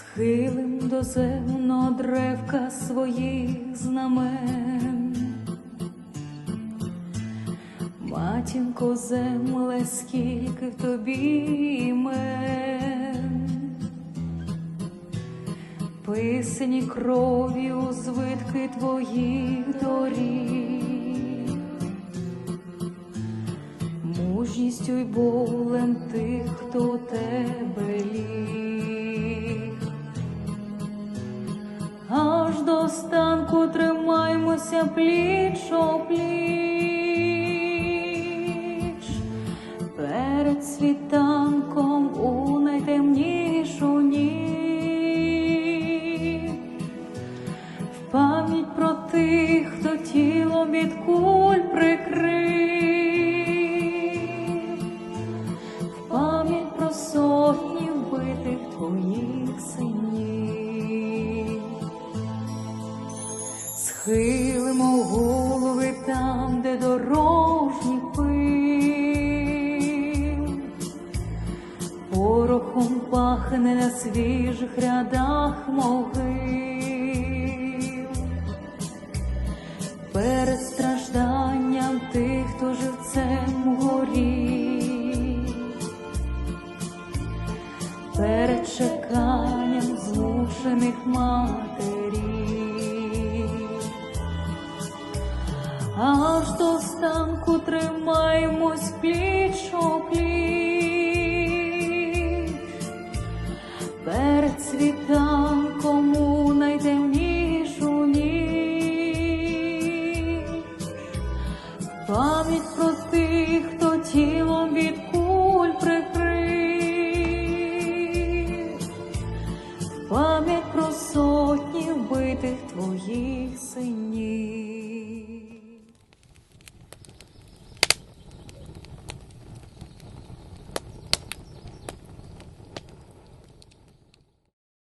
Хилим до земного древка своїх знамен. Матінко земле, скільки в тобі імен, писані кров'ю звитки твоїх доріг, мужністю й болем тих, хто тебе ліг. До останку тримаймося пліч о пліч, перед світанком у найтемнішу ніч, в пам'ять про тих, хто тіло від куль прикрив, в пам'ять про сотні вбитих твоїх Схилимо голови там, де дорожній пил, порохом пахне на свіжих рядах могил, перед стражданням тих, хто живцем горів, перед чеканням змушених матерів. Аж до станку тримаємось пліч пліч, перед світанком у найтемнішу ніч, пам'ять про тих, хто тілом від куль прикрив, пам'ять про сотні вбитих твоїх синів.